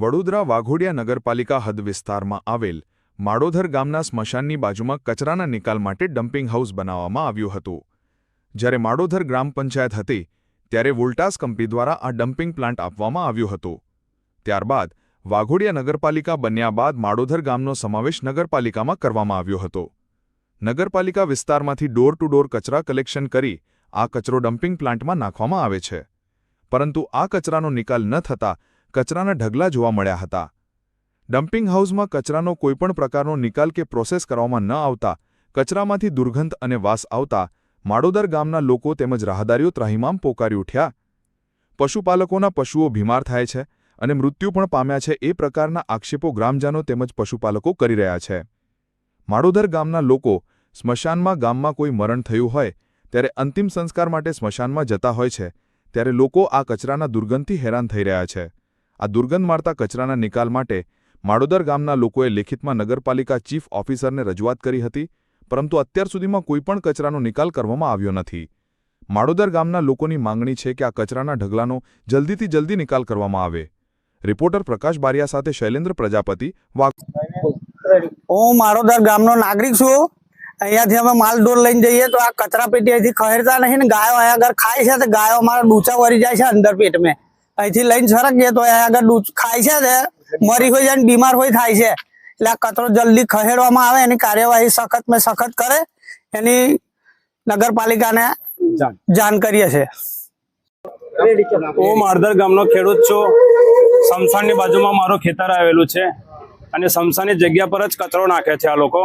વડોદરા વાઘોડિયા નગરપાલિકા હદ વિસ્તારમાં આવેલ માડોધર ગામના સ્મશાનની બાજુમાં કચરાના નિકાલ માટે ડમ્પિંગ હાઉસ બનાવવામાં આવ્યું હતું. જ્યારે માડોધર ગ્રામ પંચાયત હતી, ત્યારે વોલ્ટાસ કંપની દ્વારા આ ડમ્પિંગ પ્લાન્ટ આપવામાં આવ્યું હતું. ત્યારબાદ, વાઘોડિયા નગરપાલિકા બન્યા બાદ માડોધર ગામનો સમાવેશ નગરપાલિકામાં કરવામાં આવ્યો હતો. નગરપાલિકા વિસ્તારમાંથી ડોર ટુ ડોર કચરા કલેક્શન કરી આ કચરો ડમ્પિંગ પ્લાન્ટમાં નાખવામાં આવે છે. પરંતુ આ કચરાનો નિકાલ ન થતાં કચરાના ઢગલા જોવા મળ્યા હતા. ડમ્પિંગ હાઉસમાં કચરાનો કોઈપણ પ્રકારનો નિકાલ કે પ્રોસેસ કરવામાં ન આવતા, કચરામાંથી દુર્ગંધ અને વાસ આવતા, માડોદર ગામના લોકો તેમજ રાહદારીઓ ત્રાહિમામ પોકારી ઉઠ્યા. પશુપાલકોના પશુઓ બીમાર થાય છે અને મૃત્યુ પણ પામ્યા છે એ પ્રકારના આક્ષેપો ગ્રામજનો તેમજ પશુપાલકો કરી રહ્યા છે. માડોદર ગામના લોકો સ્મશાનમાં ગામમાં કોઈ મરણ થયું હોય, ત્યારે અંતિમ સંસ્કાર માટે સ્મશાનમાં જતા હોય છે, ત્યારે લોકો આ કચરાના દુર્ગંધથી હેરાન થઈ રહ્યા છે. આ દુર્ગંધ મારતા કચરાના નિકાલ માટે માડોદર ગામના લોકોએ લેખિતમાં નગરપાલિકા ચીફ ઓફિસરને રજૂઆત કરી હતી, પરંતુ અત્યાર સુધીમાં કોઈપણ કચરાનો નિકાલ કરવામાં આવ્યો નથી. માડોદર ગામના લોકોની માંગણી છે કે આ કચરાના ઢગલાનો જલ્દીથી જલ્દી નિકાલ કરવામાં આવે. રિપોર્ટર પ્રકાશ બારિયા સાથે શૈલેન્દ્ર પ્રજાપતિ હું માડોદર ગામનો નાગરિક છું. અહીંયાથી અમે માલ ઢોર લઈને જઈએ તો આ કચરા પેટી અહીંથી ખહેરતા નહીં ગાયો અહીંયા ખાય છે તો ગાયો અમારા ડૂચા વરી જાય છે અંદર પેટમાં. અહીંથી લઈને સરક ગયા તો આગળ ખાય છે ને મરી હોય જાય ને બીમાર હોય થાય છે. એટલે આ કચરો જલ્દી ખહેડવામાં આવે એની કાર્યવાહી સખત મેં સખત કરે. એની નગરપાલિકાને જાણ. કરીએ છીએ. હું મારધર ગામનો ખેડૂત છું. સમસાનની બાજુમાં મારું ખેતર આવેલું છે. અને સમસાની જગ્યા પર જ કચરો નાખે છે આ લોકો.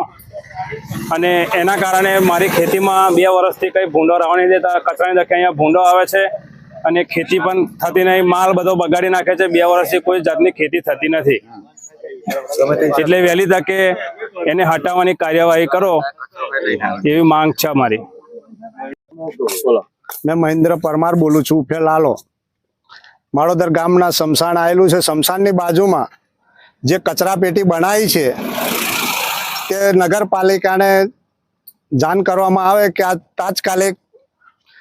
અને એના કારણે મારી ખેતીમાં બે વર્ષથી કંઈ ભૂંડો રહેવા નહીં દેતા કચરાની દખે અહીંયા ભૂંડો આવે છે. અને ખેતી પણ થતી નહીં માલ બધો બગાડી નાખે છે. બે વર્ષથી કોઈ જાતની ખેતી થતી નથી. એટલે વહેલી તકે એને હટાવવાની કાર્યવાહી કરો એવી માંગ છે અમારી. મેં મહેન્દ્ર પરમાર બોલું છું. ઉફે લાલો. માળોદર ગામના સમસાન આવેલું છે. શમશાનની બાજુમાં જે કચરા પેટી બનાવી છે તે નગરપાલિકાને જાણ કરવામાં આવે કે આ તાત્કાલિક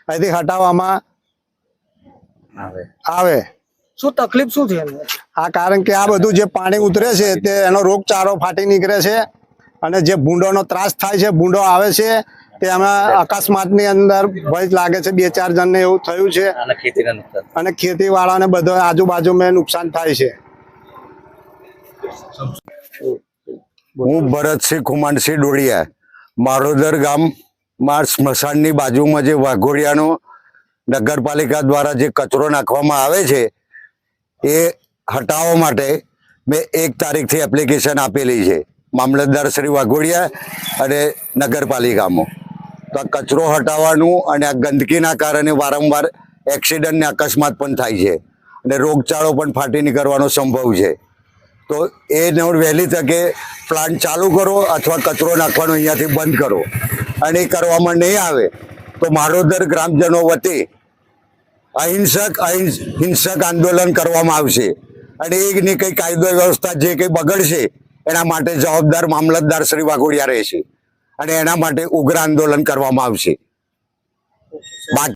અહીંથી હટાવવામાં આવે. શું તકલીફ શું છે આ કારણ કે આ બધું જે પાણી ઉતરે છે તે એનો રોગચાળો ફાટી નીકળે છે અને જે ભૂંડોનો ત્રાસ થાય છે ભૂંડો આવે છે તે આમાં અકસ્માતની અંદર ભય લાગે છે બે ચાર જણને એવું થયું છે. અને ખેતીવાળાને નુકસાન. આજુબાજુ ખેતી વાળાને બધો આજુબાજુમાં નુકસાન થાય છે. હું ભરતસિંહ કુમારસિંહ ડોડિયા મારોદર ગામમાં સ્મશાનની બાજુમાં જે વાઘોડિયાનો નગરપાલિકા દ્વારા જે કચરો નાખવામાં આવે છે, એ હટાવવા માટે મેં એક તારીખથી એપ્લિકેશન આપેલી છે. મામલતદાર શ્રી વાઘોડિયા અને નગરપાલિકામાં. તો આ કચરો હટાવવાનું અને આ ગંદકીના કારણે વારંવાર એક્સિડન્ટને અકસ્માત પણ થાય છે અને રોગચાળો પણ ફાટી નીકળવાનો સંભવ છે. તો એ નવડ વહેલી તકે પ્લાન્ટ ચાલુ કરો અથવા કચરો નાખવાનો અહીંયાથી બંધ કરો. અને એ કરવામાં નહીં આવે તો મારોદર ગ્રામજનો વતી અહિંસક અહિંસ, હિંસક આંદોલન કરવામાં આવશે. અને એની કંઈ કાયદો વ્યવસ્થા જે કંઈ બગડશે, એના માટે જવાબદાર મામલતદાર શ્રી વાઘોડિયા રહેશે. અને એના માટે ઉગ્ર આંદોલન કરવામાં આવશે. બાકી